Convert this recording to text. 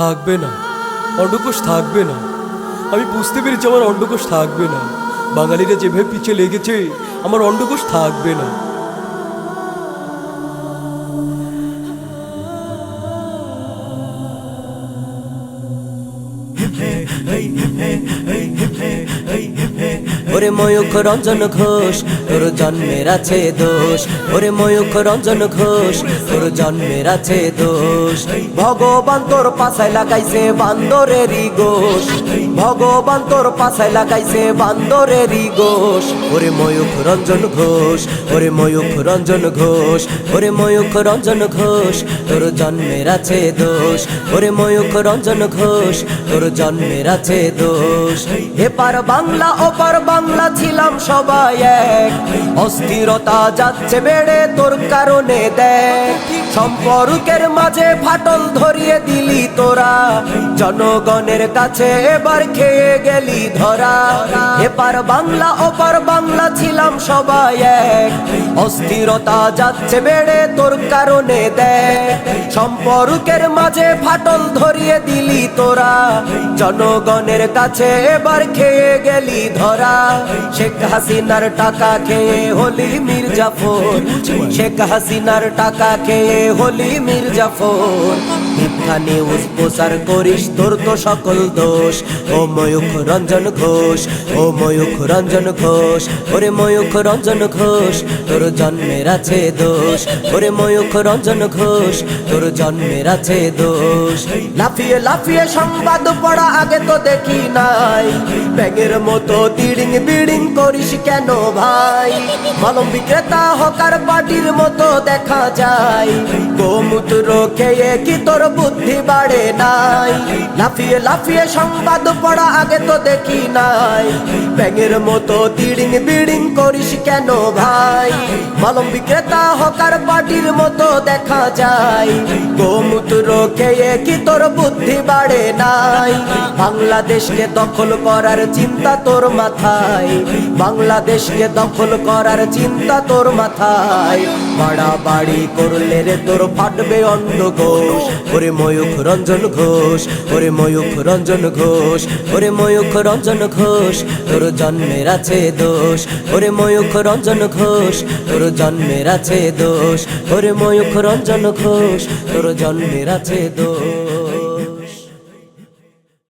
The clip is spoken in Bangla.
থাকবে না, অন্ডকোষ থাকবে না। আমি বুঝতে পেরেছি আমার অন্ডকোষ থাকবে না। বাঙালিরা যেভাবে পিছিয়ে লেগেছে, আমার অন্ডকোষ থাকবে না। ওরে ময়ূখ রঞ্জন ঘোষ, তোর জন্মের আছে দোষ। ওরে ময়ূখ রঞ্জন ঘোষ, তোর জন্মের আছে দোষ। ভগবান তোর পাশায় লাগাইছে বান্দরেরই গোষ। ভগবান তোর পাশায় লাগাইছে বান্দরেরই গোষ। ওরে ময়ূখ রঞ্জন ঘোষ, ওরে ময়ূখ রঞ্জন ঘোষ, ওরে ময়ূখ রঞ্জন ঘোষ, তোর জন্মের আছে দোষ। ওরে ময়ূখ রঞ্জন ঘোষ, তোর জন্মের আছে দোষ। এপার বাংলা ওপার বাংলা ছিলাম সবাই এক। অস্থিরতা যাচ্ছে বেড়ে তোর কারণে দেখ। সম্পর্কের মাঝে ফাটল ধরিয়ে দিলি তোরা। জনগণের কাছে এবার খেয়ে গেলি ধরা। এপার বাংলা, ওপার বাংলা ছিলাম সবাই এক। অস্থিরতা যাচ্ছে বেড়ে তোর কারণে দেখ। সম্পর্কের মাঝে ফাটল ধরিয়ে দিলি তোরা। জনগণের কাছে এবার খেয়ে গেলি ধরা। শেখ হাসিনার টাকা খেয়ে হলি মির্জাফর, শেখ হাসিনার টাকা খেয়ে হলি মির্জাফর। নিউজ প্রচার করিস তোর তো সকল দোষ। ও ময়ূখ রঞ্জন ঘোষ, ও ময়ূখ রঞ্জন ঘোষ, ওরে ময়ূখ রঞ্জন ঘোষ, তোর জন্মের আছে দোষ। ওরে ময়ূখ রঞ্জন ঘোষ, তোর জন্মের আছে দোষ। লাফিয়ে লাফিয়ে সংবাদ পড়া আগে তো দেখি নাই। ব্যাগের মতো দিড়িং বিড়িং করিস কেন ভাই? মলম বিক্রেতা হকার পাটির মতো দেখা যায়। গোমূত্র খেয়ে কি তোর বুদ্ধি বাড়ে নাই? লাফিয়ে লাফিয়ে সংবাদ পড়া আগে তো দেখি নাই। ব্যাঙের মতো তিড়িং বিড়িং করিস কেন ভাই? মলম বিক্রেতা হকার পাটির মতো দেখা যায়। গোমূত্র খেয়ে কি তোর বুদ্ধি বাড়ে নাই? বাংলাদেশকে দখল করার চিন্তা তোর মাথায়। বাংলাদেশকে দখল করার চিন্তা তোর মাথায়। বাড়াবাড়ি করলে রে তোর ফাটবে অন্য ঘোষ ওরে ময়ূখ রঞ্জন ঘোষ, ওরে ময়ূখ রঞ্জন ঘোষ, ওরে ময়ূখ রঞ্জন ঘোষ, তোর জন্মের আছে দোষ। ওরে ময়ূখ রঞ্জন ঘোষ, তোর জন্মের আছে দোষ। ওরে ময়ূখ রঞ্জন ঘোষ, তোর জন্মের আছে দোষ।